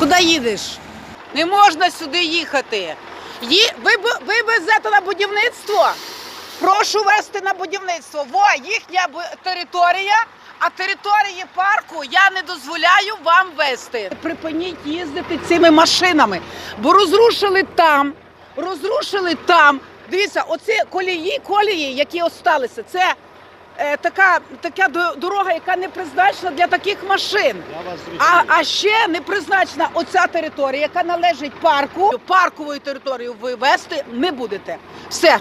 Куди їдеш? Не можна сюди їхати. Ї... Ви, ви везете на будівництво? Прошу вести на будівництво. Во, їхня територія, а території парку я не дозволяю вам вести. Припиніть їздити цими машинами, бо розрушили там, розрушили там. Дивіться, оці колії, колії, які осталися, це така, така до- дорога, яка не призначена для таких машин. А, а ще не призначена оця територія, яка належить парку. Парковою територією ви вести не будете. Все.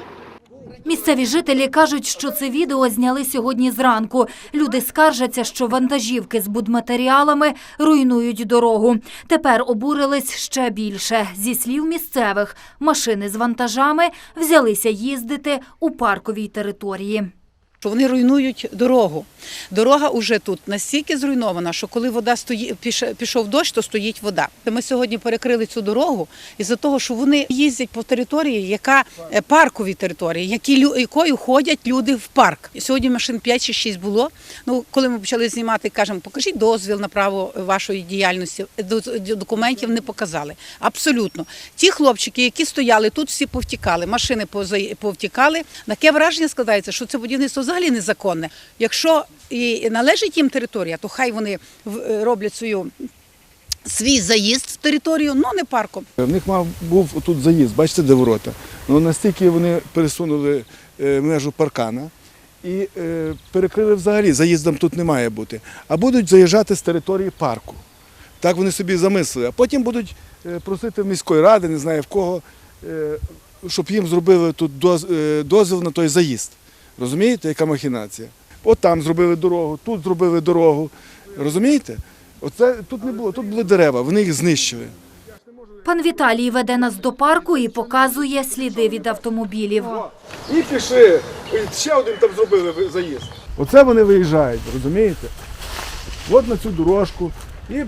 Місцеві жителі кажуть, що це відео зняли сьогодні зранку. Люди скаржаться, що вантажівки з будматеріалами руйнують дорогу. Тепер обурились ще більше. Зі слів місцевих, машини з вантажами взялися їздити у парковій території. Що вони руйнують дорогу. Дорога вже тут настільки зруйнована, що коли вода стої, пішов дощ, то стоїть вода. Ми сьогодні перекрили цю дорогу із-за того, що вони їздять по території, яка е, паркові території, які якою ходять люди в парк. Сьогодні машин 5 чи 6 було. Ну, коли ми почали знімати, кажемо, покажіть дозвіл на право вашої діяльності. Документів не показали. Абсолютно. Ті хлопчики, які стояли тут, всі повтікали, машини повтікали. Таке враження складається, що це будівництво взагалі незаконне. Якщо і належить їм територія, то хай вони е, роблять свою. Свій заїзд в територію, ну не парком. В них мав був тут заїзд, бачите, де ворота. Ну настільки вони пересунули е, межу паркана і е, перекрили взагалі, заїздом тут не має бути. А будуть заїжджати з території парку. Так вони собі замислили. А потім будуть просити міської ради, не знаю в кого, щоб їм зробили тут доз- дозвіл на той заїзд. Розумієте, яка махінація? От там зробили дорогу, тут зробили дорогу. Розумієте? Оце тут не було, тут були дерева, вони їх знищили. Пан Віталій веде нас до парку і показує сліди від автомобілів. І пішли. Ще один там зробили заїзд. Оце вони виїжджають, розумієте? От на цю дорожку. І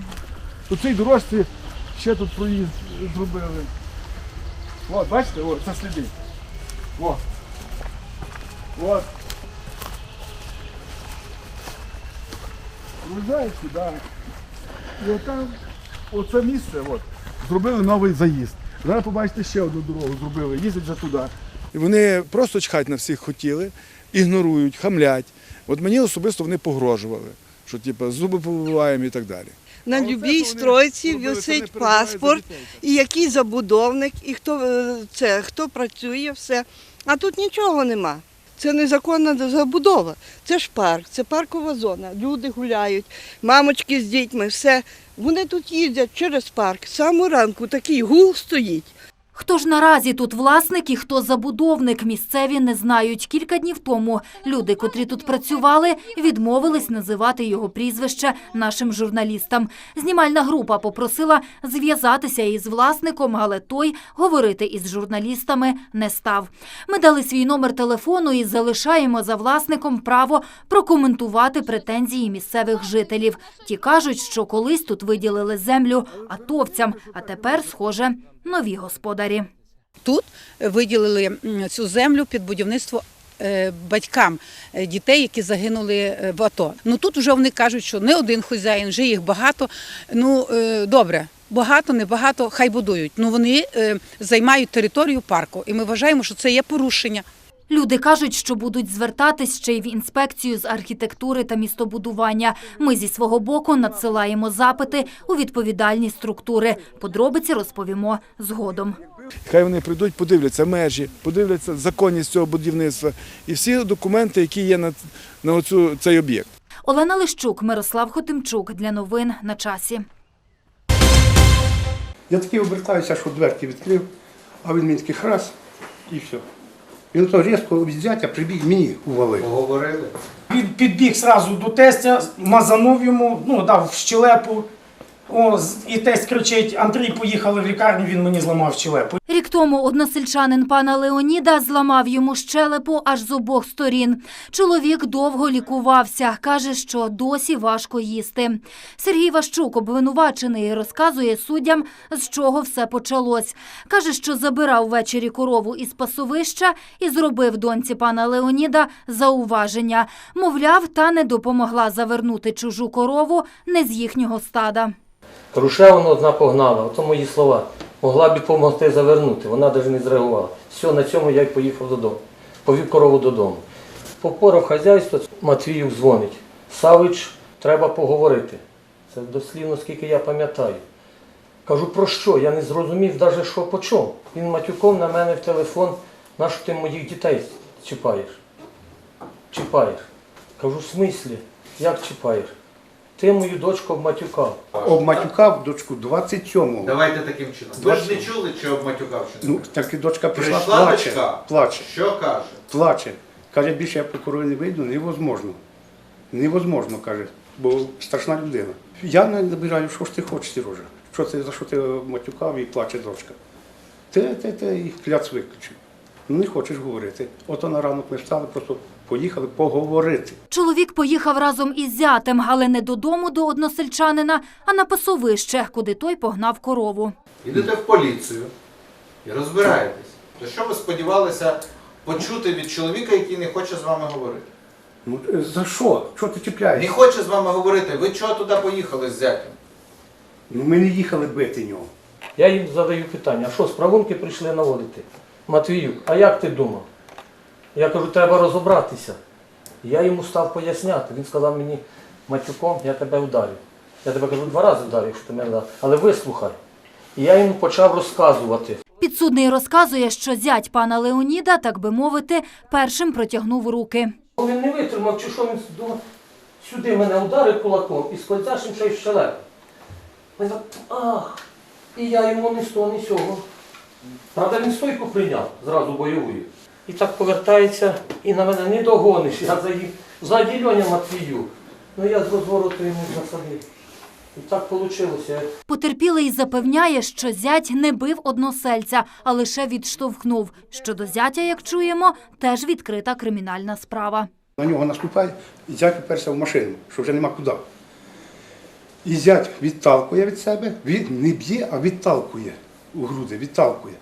по цій дорожці ще тут проїзд зробили. От, бачите, от, це сліди. От. От. Виїжджають сюди. І отам, оце місце, от, зробили новий заїзд. Зараз побачите ще одну дорогу зробили, їздять вже туди. І вони просто чхать на всіх хотіли, ігнорують, хамлять. От мені особисто вони погрожували, що типу, зуби повибиваємо і так далі. На любій стройці висить паспорт, і який забудовник, і хто е, це, хто працює, все. А тут нічого нема. Це незаконна забудова. Це ж парк, це паркова зона. Люди гуляють, мамочки з дітьми, все. Вони тут їздять через парк. Самого ранку такий гул стоїть. Хто ж наразі тут власник і хто забудовник, місцеві не знають. Кілька днів тому люди, котрі тут працювали, відмовились називати його прізвище нашим журналістам. Знімальна група попросила зв'язатися із власником, але той говорити із журналістами не став. Ми дали свій номер телефону і залишаємо за власником право прокоментувати претензії місцевих жителів. Ті кажуть, що колись тут виділили землю атовцям, а тепер, схоже, нові господарі. Тут виділили цю землю під будівництво. е, Батькам е, дітей, які загинули е, в АТО. Ну тут вже вони кажуть, що не один хазяїн, вже їх багато. Ну добре, багато, не багато, хай будують. Ну вони займають територію парку, і ми вважаємо, що це є порушення. Люди кажуть, що будуть звертатись ще й в інспекцію з архітектури та містобудування. Ми зі свого боку надсилаємо запити у відповідальні структури. Подробиці розповімо згодом. Хай вони прийдуть, подивляться межі, подивляться законність цього будівництва і всі документи, які є на, на оцю, цей об'єкт. Олена Лищук, Мирослав Хотимчук. Для новин на часі. Я такий обертаюся, що дверки відкрив, а він мені такий храс і все. Він то різко взяття прибіг мені увалив. Говорили. Він підбіг зразу до тестя, мазанув йому, ну, дав в щелепу. О, і тесть кричить: Андрій, поїхали в лікарню, він мені зламав щелепу. Рік тому односельчанин пана Леоніда зламав йому щелепу аж з обох сторін. Чоловік довго лікувався. Каже, що досі важко їсти. Сергій Ващук, обвинувачений, розказує суддям, з чого все почалось. Каже, що забирав ввечері корову із пасовища і зробив доньці пана Леоніда зауваження. Мовляв, та не допомогла завернути чужу корову не з їхнього стада. Ще вона одна погнала. Ото мої слова. Могла б допомогти завернути. Вона навіть не зреагувала. Все, на цьому я й поїхав додому. Повів корову додому. Попорав хазяйство, Матвіїв дзвонить. Савич, треба поговорити. Це дослівно, скільки я пам'ятаю. Кажу, про що? Я не зрозумів навіть, що по чому. Він матюком на мене в телефон, нащо ти моїх дітей чіпаєш? Чіпаєш. Кажу, в смислі? Як чіпаєш? Ти мою дочку обматюкав. Обматюкав дочку 27-го. Давайте таким чином. Ви ж не чули, чи обматюкав чи не? Ну, так і дочка прийшла, Прийшла плаче, дочка? плаче, Що каже? плаче. Каже, більше я прокурор не вийду, невозможно. Невозможно, каже, бо страшна людина. Я не набираю, що ж ти хочеш, Сережа? Що це, за що ти матюкав і плаче дочка? Ти, ти, ти і кляц виключив. Ну не хочеш говорити. Ото на ранок ми встали, просто поїхали поговорити. Чоловік поїхав разом із зятем, але не додому до односельчанина, а на пасовище, куди той погнав корову. Йдете в поліцію і розбираєтесь. То що ви сподівалися почути від чоловіка, який не хоче з вами говорити? Ну е, за що? Що ти чіпляєш? Не хоче з вами говорити. Ви чого туди поїхали з зятем? Ну ми не їхали бити нього. Я їм задаю питання, а що, справунки прийшли наводити? Матвіюк, а як ти думав? Я кажу, треба розібратися. Я йому став поясняти. Він сказав мені, матюком, я тебе вдарю. Я тебе кажу, два рази вдарю, якщо ти мене вдарив. Але вислухай. І я йому почав розказувати. Підсудний розказує, що зять пана Леоніда, так би мовити, першим протягнув руки. Він не витримав, чи що він думав, сюди мене ударив кулаком і скользяшим ще й в щелепу. Він так, ах, і я йому ні з того, ні з цього. Правда, він стойку прийняв, зразу бойовою. І так повертається, і на мене не догониш. Я заїв, ззаді Льоня Матвію. Ну я з розвороту йому засадив. І так вийшло. Потерпілий запевняє, що зять не бив односельця, а лише відштовхнув. Щодо зятя, як чуємо, теж відкрита кримінальна справа. На нього наступає, і зять уперся в машину, що вже нема куди. І зять відталкує від себе, він не б'є, а відталкує у груди, відталкує.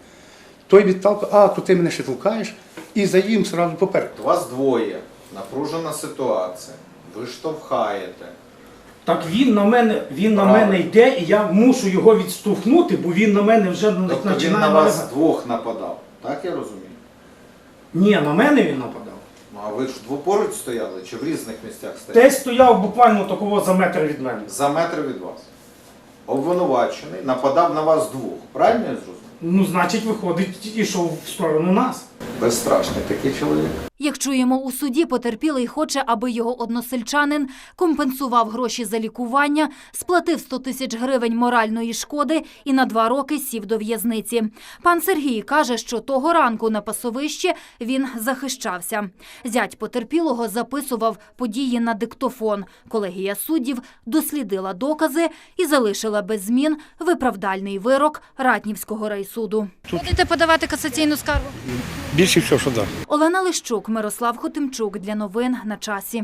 Той відталкує, а, то ти мене ще толкаєш, і за їм одразу попереду. У вас двоє, напружена ситуація. Ви штовхаєте. Так він на мене, він на Правильно. мене йде, і я мушу його відштовхнути, бо він на мене вже Тобто він на вас налягати. двох нападав. Так я розумію? Ні, на мене він нападав. Ну а ви ж двопоруч стояли чи в різних місцях стояли? Десь стояв буквально такого за метр від мене. За метр від вас. Обвинувачений нападав на вас двох. Правильно я зрозумів? Ну, значить, виходить, ішов в сторону нас. Безстрашний такий чоловік. Як чуємо у суді, потерпілий хоче, аби його односельчанин компенсував гроші за лікування, сплатив 100 тисяч гривень моральної шкоди і на два роки сів до в'язниці. Пан Сергій каже, що того ранку на пасовищі він захищався. Зять потерпілого записував події на диктофон. Колегія суддів дослідила докази і залишила без змін виправдальний вирок Ратнівського райсуду. Будете подавати касаційну скаргу? Більше всього, що так. Олена Лищук, Мирослав Хотимчук для новин на часі.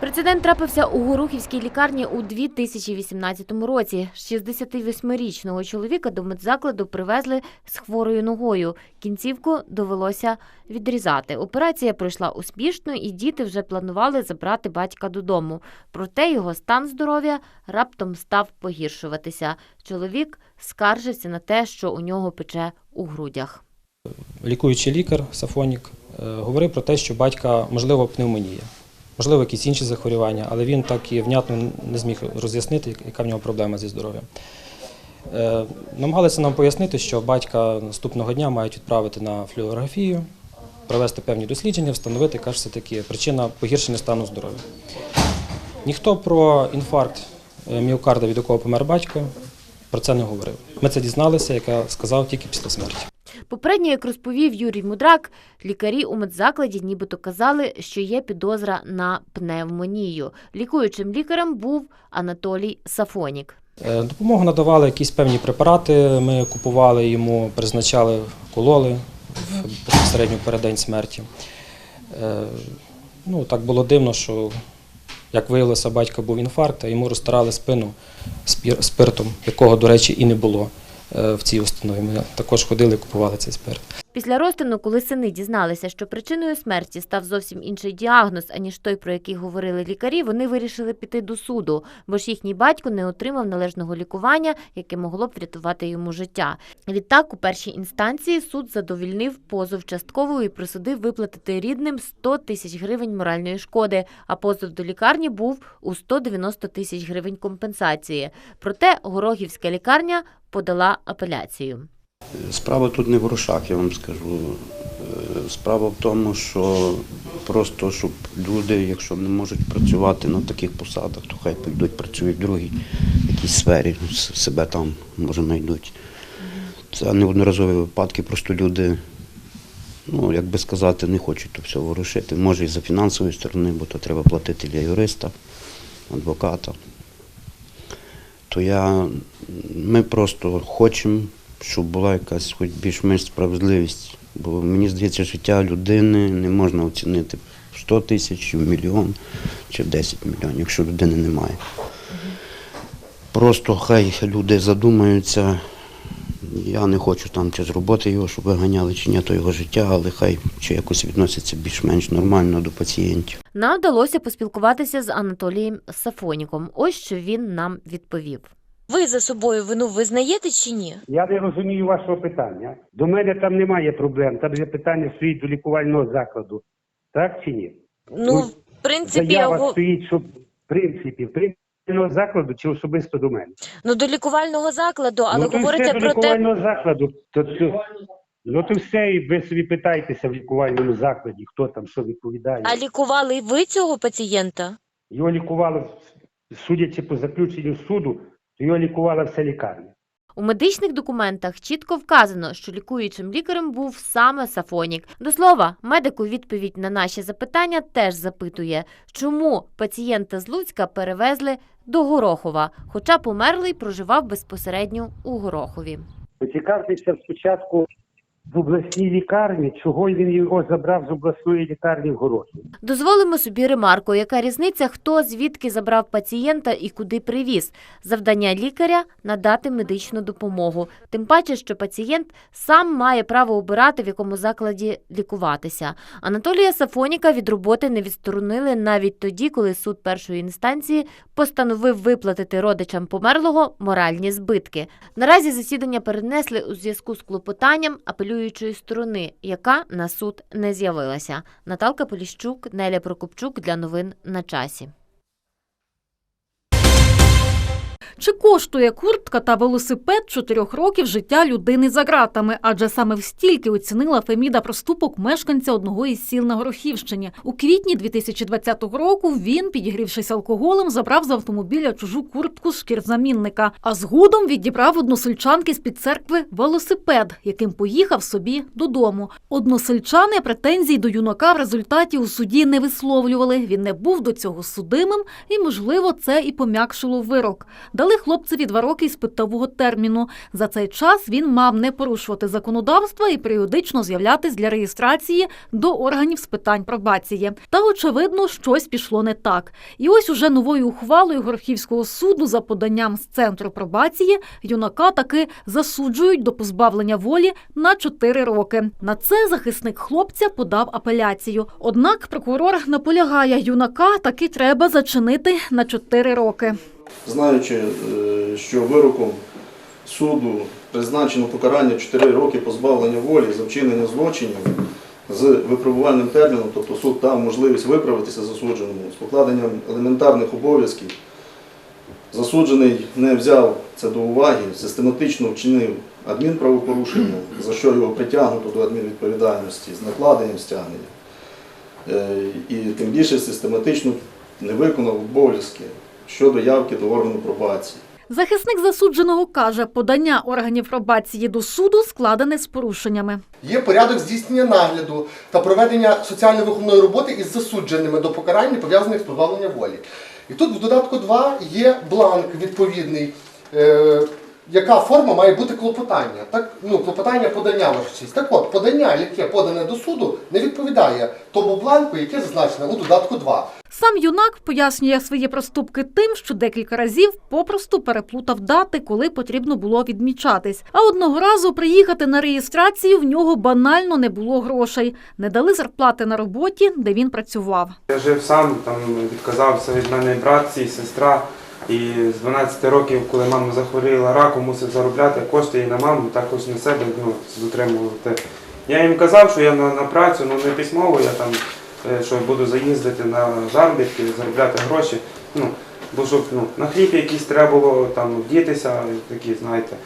Прецедент трапився у Горухівській лікарні у 2018 році. 68-річного чоловіка до медзакладу привезли з хворою ногою. Кінцівку довелося відрізати. Операція пройшла успішно, і діти вже планували забрати батька додому. Проте його стан здоров'я раптом став погіршуватися. Чоловік скаржився на те, що у нього пече у грудях. лікуючий лікар Сафонік е, говорив про те, що батька можливо пневмонія, можливо, якісь інші захворювання, але він так і внятно не зміг роз'яснити, яка в нього проблема зі здоров'ям. Е, Намагалися нам пояснити, що батька наступного дня мають відправити на флюорографію, провести певні дослідження, встановити, яка ж все-таки причина погіршення стану здоров'я. Ніхто про інфаркт е, міокарда, від якого помер батько, про це не говорив. Ми це дізналися, як я сказав, тільки після смерті. Попередньо, як розповів Юрій Мудрак, лікарі у медзакладі нібито казали, що є підозра на пневмонію. Лікуючим лікарем був Анатолій Сафонік. Е, Допомогу надавали якісь певні препарати. Ми купували йому, призначали, кололи в безпосередньо переддень смерті. Е, Ну, так було дивно, що, як виявилося, батька був інфаркт, а йому розтирали спину спиртом, якого, до речі, і не було в цій установі. Ми також ходили купували цей спирт. Після розтину, коли сини дізналися, що причиною смерті став зовсім інший діагноз, аніж той, про який говорили лікарі, вони вирішили піти до суду, бо ж їхній батько не отримав належного лікування, яке могло б врятувати йому життя. Відтак, у першій інстанції суд задовільнив позов частково і присудив виплатити рідним 100 тисяч гривень моральної шкоди, а позов до лікарні був у 190 тисяч гривень компенсації. Проте Горохівська лікарня подала апеляцію. Справа тут не в грошах, я вам скажу. Е, Справа в тому, що просто щоб люди, якщо не можуть працювати на таких посадах, то хай підуть працюють в другій якійсь сфері, себе там може знайдуть. Це неодноразові випадки, просто люди, ну як би сказати, не хочуть то все ворушити. Може і за фінансової сторони, бо то треба платити для юриста, адвоката. То я, ми просто хочемо, щоб була якась хоч більш-менш справедливість. Бо мені здається, життя людини не можна оцінити в 100 тисяч, в мільйон чи в 10 мільйонів, якщо людини немає. Просто хай люди задумаються. Я не хочу там чи з роботи його, щоб виганяли, чи ні, то його життя, але хай чи якось відносяться більш-менш нормально до пацієнтів. Нам вдалося поспілкуватися з Анатолієм Сафоніком. Ось що він нам відповів. Ви за собою вину визнаєте чи ні? Я не розумію вашого питання. До мене там немає проблем. Там є питання стоїть до лікувального закладу. Так чи ні? Ну, в принципі, Заява стоїть, щоб в принципі, в принципі лікувального закладу чи особисто до мене. ну до лікувального закладу, ну, то все до лікувального закладу. То, то, ну то все, і ви собі питайтеся в лікувальному закладі, хто там що відповідає. а лікували ви цього пацієнта? Його лікували, судячи по заключенню суду, його лікувала вся лікарня. У медичних документах чітко вказано, що лікуючим лікарем був саме Сафонік. До слова, медик у відповідь на наші запитання теж запитує, чому пацієнта з Луцька перевезли до Горохова, хоча померлий проживав безпосередньо у Горохові. Поцікавтеся спочатку в обласній лікарні, чого він його забрав з обласної лікарні в Горохів. Дозволимо собі ремарку, яка різниця, хто звідки забрав пацієнта і куди привіз. Завдання лікаря надати медичну допомогу. Тим паче, що пацієнт сам має право обирати, в якому закладі лікуватися. Анатолія Сафоніка від роботи не відсторонили навіть тоді, коли суд першої інстанції постановив виплатити родичам померлого моральні збитки. Наразі засідання перенесли у зв'язку з клопотанням апелюючої сторони, яка на суд не з'явилася. Наталка Поліщук, Неля Прокопчук для новин на часі. Чи коштує куртка та велосипед чотирьох років життя людини за ґратами? Адже саме в стільки оцінила Феміда проступок мешканця одного із сіл на Горохівщині. У квітні 2020 року він, підігрівшись алкоголем, забрав з автомобіля чужу куртку з шкірзамінника, а згодом відібрав односельчанки з під церкви велосипед, яким поїхав собі додому. Односельчани претензій до юнака в результаті у суді не висловлювали. Він не був до цього судимим, і можливо це і пом'якшило вирок. Дали хлопцеві два роки іспитового терміну. За цей час він мав не порушувати законодавства і періодично з'являтись для реєстрації до органів з питань пробації. Та очевидно, щось пішло не так. І ось уже новою ухвалою Горохівського суду за поданням з центру пробації юнака таки засуджують до позбавлення волі на 4 роки. На це захисник хлопця подав апеляцію. Однак прокурор наполягає, юнака таки треба зачинити на 4 роки. Знаючи, е, що вироком суду призначено покарання 4 роки позбавлення волі за вчинення злочинів з випробувальним терміном, тобто суд дав можливість виправитися засудженому з покладенням елементарних обов'язків. Засуджений не взяв це до уваги, систематично вчинив адмінправопорушення, за що його притягнуто до адмінвідповідальності з накладенням стягнення. Е, І тим більше систематично не виконав обов'язки щодо явки до органу пробації. Захисник засудженого каже, подання органів пробації до суду складене з порушеннями. Є порядок здійснення нагляду та проведення соціально-виховної роботи із засудженими до покарання, пов'язаних з позбавленням волі. І тут в додатку 2 є бланк відповідний, е, яка форма має бути клопотання. Так, ну, клопотання подання ваша честь. Так от, подання, яке подане до суду, не відповідає тому бланку, яке зазначено у додатку 2. Сам юнак пояснює свої проступки тим, що декілька разів попросту переплутав дати, коли потрібно було відмічатись. А одного разу приїхати на реєстрацію в нього банально не було грошей. Не дали зарплати на роботі, де він працював. Я жив сам, там відказався від мене брат і сестра. І з 12 років, коли мама захворіла раком, мусив заробляти кошти і на маму, також на себе ну, дотримувати. Я їм казав, що я на, на працю, ну не письмово, я там е, що буду заїздити на заробітки, заробляти гроші. Ну, бо щоб ну, на хліб якийсь треба було там вдітися, такі, знаєте,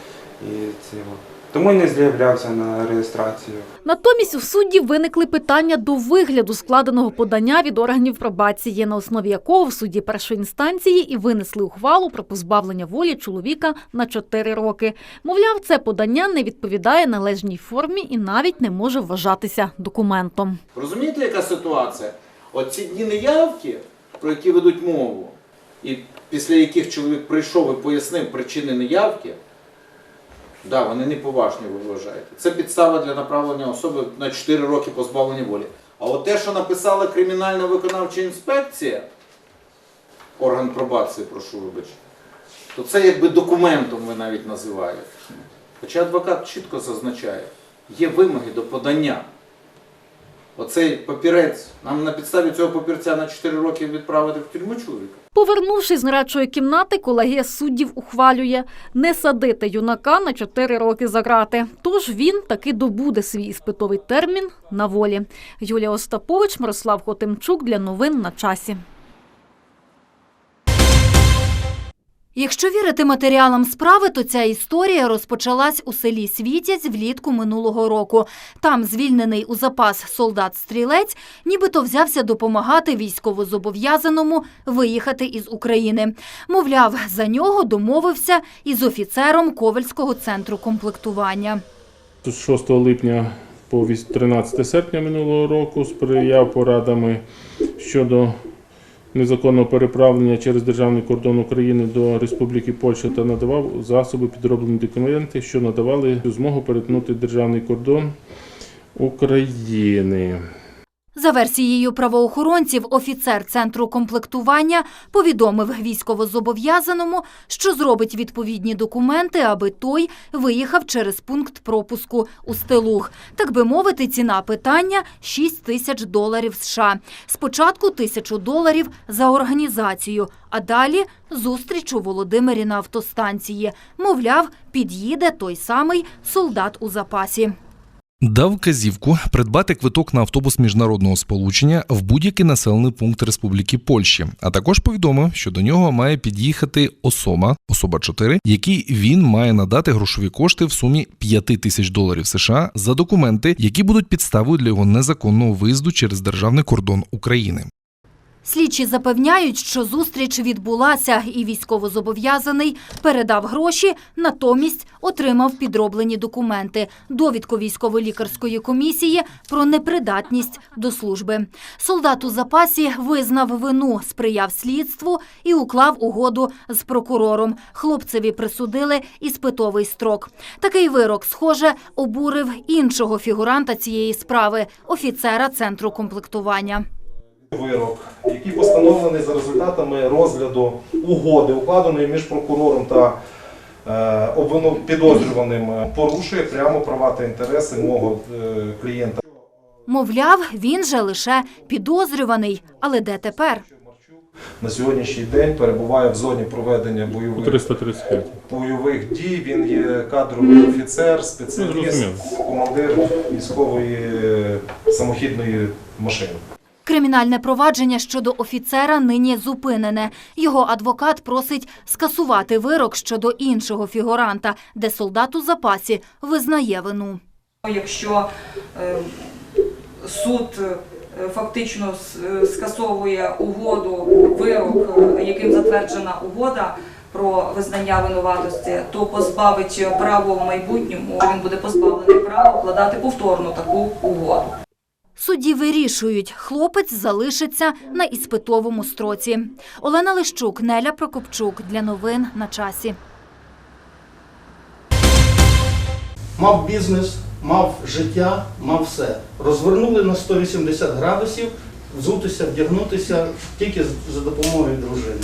і цього. Тому й не з'являвся на реєстрацію. Натомість у судді виникли питання до вигляду складеного подання від органів пробації, на основі якого в суді першої інстанції і винесли ухвалу про позбавлення волі чоловіка на 4 роки. Мовляв, це подання не відповідає належній формі і навіть не може вважатися документом. Розумієте, яка ситуація? Оці дні неявки, про які ведуть мову, і після яких чоловік прийшов і пояснив причини неявки, да, вони неповажні, ви вважаєте. Це підстава для направлення особи на 4 роки позбавлення волі. А от те, що написала кримінальна виконавча інспекція, орган пробації, прошу вибачити, то це якби документом ви навіть називаєте. Хоча адвокат чітко зазначає, є вимоги до подання. Оцей папірець, нам на підставі цього папірця на 4 роки відправити в тюрму чоловіка. Повернувшись з нарадчої кімнати, колегія суддів ухвалює не садити юнака на 4 роки за грати. Тож він таки добуде свій іспитовий термін на волі. Юлія Остапович, Мирослав Хотимчук для новин на часі. Якщо вірити матеріалам справи, то ця історія розпочалась у селі Світязь влітку минулого року. Там звільнений у запас солдат-стрілець нібито взявся допомагати військовозобов'язаному виїхати із України. Мовляв, за нього домовився із офіцером Ковальського центру комплектування. З 6 липня по 13 серпня минулого року сприяв порадами щодо незаконного переправлення через державний кордон України до Республіки Польща та надавав засоби підроблені документи, що надавали змогу перетнути державний кордон України. За версією правоохоронців, офіцер центру комплектування повідомив військовозобов'язаному, що зробить відповідні документи, аби той виїхав через пункт пропуску у Стелуг. Так би мовити, ціна питання 6 тисяч доларів США. Спочатку тисячу доларів за організацію, а далі зустріч у Володимирі на автостанції. Мовляв, під'їде той самий солдат у запасі. Дав вказівку придбати квиток на автобус міжнародного сполучення в будь-який населений пункт Республіки Польщі, а також повідомив, що до нього має під'їхати особа, особа 4, якій він має надати грошові кошти в сумі 5 тисяч доларів США за документи, які будуть підставою для його незаконного виїзду через державний кордон України. Слідчі запевняють, що зустріч відбулася, і військовозобов'язаний передав гроші, натомість отримав підроблені документи, довідку військово-лікарської комісії про непридатність до служби. Солдат у запасі визнав вину, сприяв слідству і уклав угоду з прокурором. Хлопцеві присудили іспитовий строк. Такий вирок, схоже, обурив іншого фігуранта цієї справи офіцера центру комплектування. Вирок, який постановлений за результатами розгляду угоди, укладеної між прокурором та е, підозрюваним, порушує прямо права та інтереси мого е, клієнта. Мовляв, він же лише підозрюваний. Але де тепер? На сьогоднішній день перебуває в зоні проведення бойових, 335. бойових дій. Він є кадровий офіцер, спеціаліст, командир військової е, самохідної машини. Кримінальне провадження щодо офіцера нині зупинене. Його адвокат просить скасувати вирок щодо іншого фігуранта, де солдат у запасі визнає вину. Якщо е, суд е, фактично е, скасовує угоду, вирок, яким затверджена угода про визнання винуватості, то позбавить право в майбутньому, він буде позбавлений права укладати повторну таку угоду. Судді вирішують, хлопець залишиться на іспитовому строці. Олена Лищук, Неля Прокопчук для новин на часі. мав бізнес, мав життя, мав все. Розвернули на 180 градусів, взутися, вдягнутися тільки за допомогою дружини.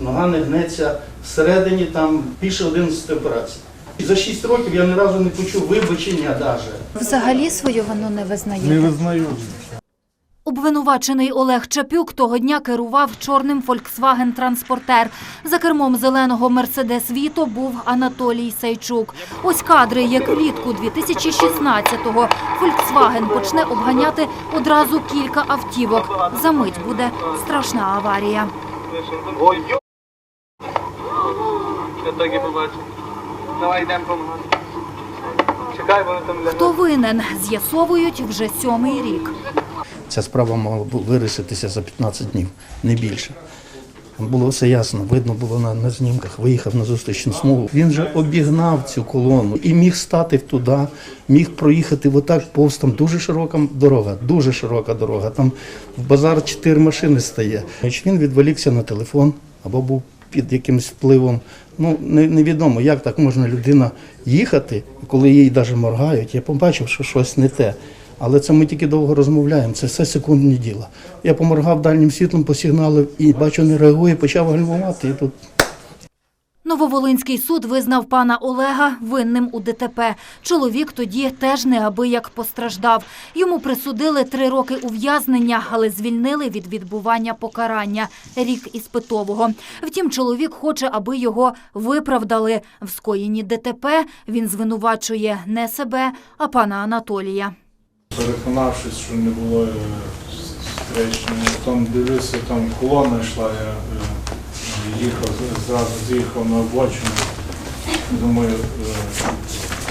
Нога не гнеться всередині, там більше 11 операцій. За 6 років я ні разу не почув вибачення навіть. Взагалі свою вину не визнаєте? Не визнаю. Обвинувачений Олег Чапюк того дня керував чорним Volkswagen Транспортер. За кермом зеленого Мерседес Віто був Анатолій Сайчук. Ось кадри, як влітку 2016-го Volkswagen почне обганяти одразу кілька автівок. За мить буде страшна аварія. Я так і побачив. Давай йдемо помагати. Чекай, вони там Хто винен, з'ясовують вже сьомий рік. Ця справа мала б вирішитися за 15 днів, не більше. Було все ясно, видно було на, на знімках, виїхав на зустрічну смугу. Він же обігнав цю колону і міг стати туди, міг проїхати отак повз. Там дуже широка дорога, дуже широка дорога. Там в базар чотири машини стає. Він відволікся на телефон або був під якимось впливом. Ну, не- невідомо, як так можна людина їхати, коли їй навіть моргають, я побачив, що щось не те. Але це ми тільки довго розмовляємо, це все секундні діла. Я поморгав дальнім світлом, посігналив і бачу, не реагує, почав гальмувати. І тут Нововолинський суд визнав пана Олега винним у ДТП. Чоловік тоді теж неабияк постраждав. Йому присудили три роки ув'язнення, але звільнили від відбування покарання – рік іспитового. Втім, чоловік хоче, аби його виправдали. В скоєнні ДТП він звинувачує не себе, а пана Анатолія. Переконавшись, що не було е, там дивився, там колона йшла, я е, їхав, зразу з'їхав на обочину. Думаю, е,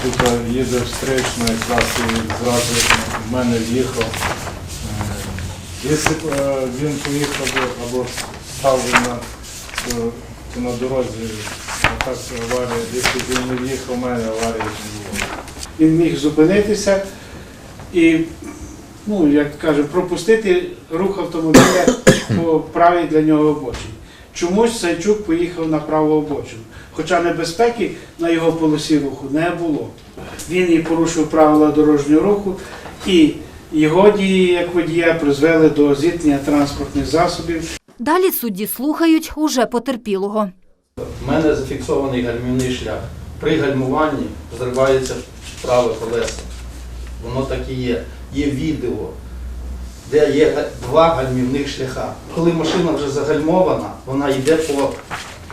тут їде встречна, якраз і зразу в мене з'їхав. Е, Якщо б е, він поїхав або став на, на дорозі, так аварія, якщо б він не в'їхав, в мене аварії не було. Він міг зупинитися і, ну, як каже, пропустити рух автомобіля по правій для нього обочині. Чомусь Сайчук поїхав на праву обочину, хоча небезпеки на його полосі руху не було. Він і порушив правила дорожнього руху, і його дії як водія призвели до зіткнення транспортних засобів. Далі судді слухають уже потерпілого. в мене зафіксований гальмівний шлях. При гальмуванні взривається праве колесо. Воно так і є. Є відео, де є два гальмівних шляха. Коли машина вже загальмована, вона йде по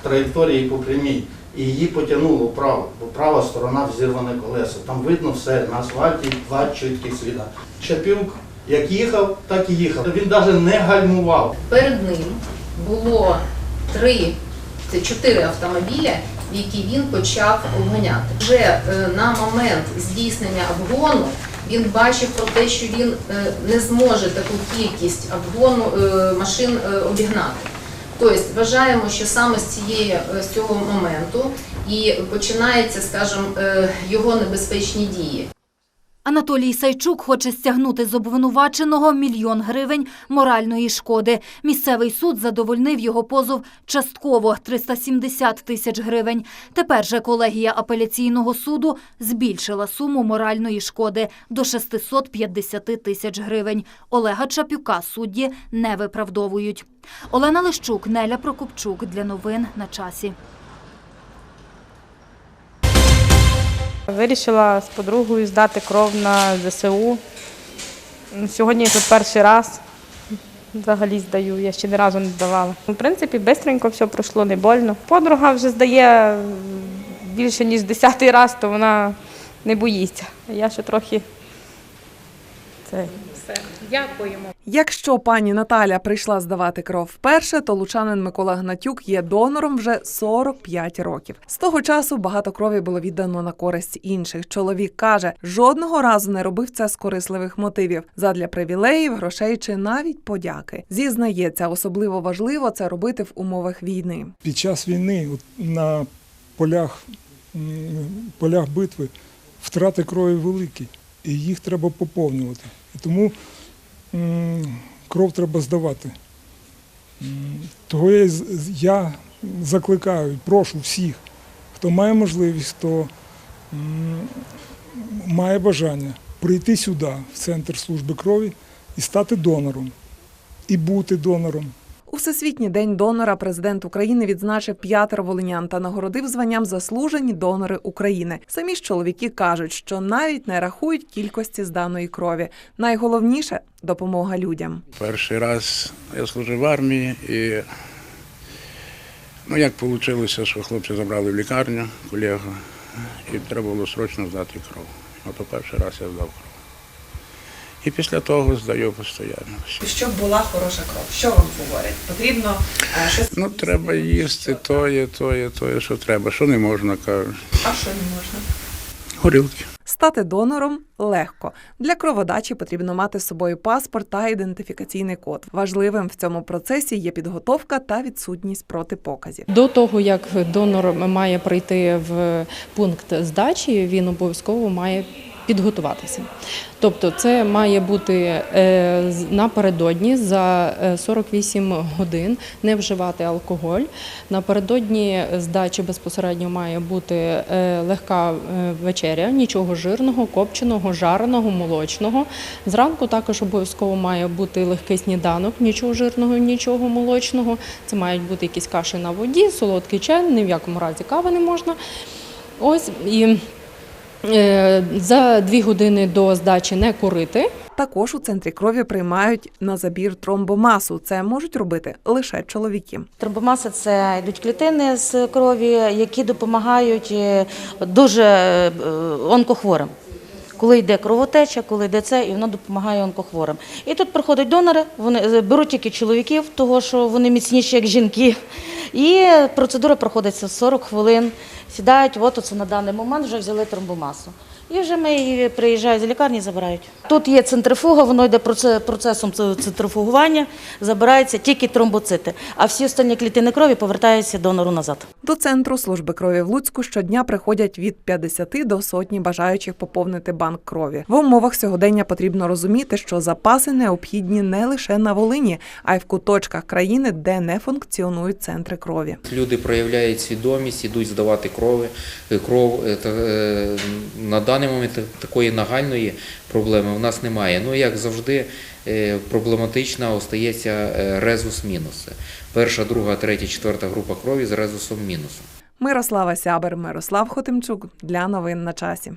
траєкторії по прямій. І її потягнуло вправо, бо права сторона взірване колесо. Там видно все на асфальті, два чітких сліда. Чапюк як їхав, так і їхав. Він навіть не гальмував. Перед ним було три, це чотири автомобіля, які він почав обганяти. Вже е, на момент здійснення обгону він бачив про те, що він е, не зможе таку кількість обгону е, машин е, обігнати. Тобто вважаємо, що саме з цієї з цього моменту і починається, скажімо, його небезпечні дії. Анатолій Сайчук хоче стягнути з обвинуваченого мільйон гривень моральної шкоди. Місцевий суд задовольнив його позов частково – 370 тисяч гривень. Тепер же колегія апеляційного суду збільшила суму моральної шкоди до 650 тисяч гривень. Олега Чапюка судді не виправдовують. Олена Лищук, Неля Прокопчук. Для новин на часі. Вирішила з подругою здати кров на ЗСУ. Сьогодні тут перший раз взагалі здаю, я ще ні разу не здавала. В принципі, швидко все пройшло, не больно. Подруга вже здає більше, ніж десятий раз, то вона не боїться. Я ще трохи це. Дякуємо. Якщо пані Наталя прийшла здавати кров вперше, то лучанин Микола Гнатюк є донором вже 45 років. З того часу багато крові було віддано на користь інших. Чоловік каже, жодного разу не робив це з корисливих мотивів задля привілеїв, грошей чи навіть подяки. Зізнається, особливо важливо це робити в умовах війни. Під час війни на полях, полях битви втрати крові великі, і їх треба поповнювати. І тому кров треба здавати. Того я, я закликаю, прошу всіх, хто має можливість, хто має бажання прийти сюди, в центр служби крові, і стати донором, і бути донором. У Всесвітній день донора президент України відзначив п'ятеро волинян та нагородив званням заслужені донори України. Самі ж чоловіки кажуть, що навіть не рахують кількості зданої крові. Найголовніше допомога людям. Перший раз я служив в армії і ну як вийшло, що хлопці забрали в лікарню, колегу, і треба було срочно здати кров. Ото перший раз я здав кров. І після того здаю постійно. Щоб була хороша кров, що вам говорять? Потрібно е, щось. Ну, треба їсти тоє, тоє, тоє, що треба, що не можна, кажуть. А що не можна? Горілки. Стати донором легко. Для кроводачі потрібно мати з собою паспорт та ідентифікаційний код. Важливим в цьому процесі є підготовка та відсутність протипоказів. До того, як донор має прийти в пункт здачі, він обов'язково має підготуватися. Тобто це має бути е, напередодні за е, 48 годин не вживати алкоголь. Напередодні здачі безпосередньо має бути е, легка е, вечеря, нічого жирного, копченого, жареного, молочного. Зранку також обов'язково має бути легкий сніданок, нічого жирного, нічого молочного. Це мають бути якісь каші на воді, солодкий чай, ні в якому разі кави не можна. Ось і е, за дві години до здачі не курити. Також у центрі крові приймають на забір тромбомасу. Це можуть робити лише чоловіки. Тромбомаса це йдуть клітини з крові, які допомагають е, дуже е, онкохворим. Коли йде кровотеча, коли йде це, і воно допомагає онкохворим. І тут приходять донори, вони е, беруть тільки чоловіків, того що вони міцніші, як жінки. І процедура проходить 40 хвилин. Сідають, от оце на даний момент вже взяли тромбомасу. І вже ми її приїжджають з лікарні забирають. Тут є центрифуга, воно йде проце- процесом центрифугування, забираються тільки тромбоцити, а всі останні клітини крові повертаються донору назад. До центру служби крові в Луцьку щодня приходять від 50 до сотні бажаючих поповнити банк крові. В умовах сьогодення потрібно розуміти, що запаси необхідні не лише на Волині, а й в куточках країни, де не функціонують центри крові. Люди проявляють свідомість, ідуть здавати крови, е, кров. Е, е, На даний момент такої нагальної проблеми в нас немає. Ну, як завжди, проблематична остається резус мінус. Перша, друга, третя, четверта група крові з резусом мінусом. Мирослава Сябер, Мирослав Хотимчук для новин на часі.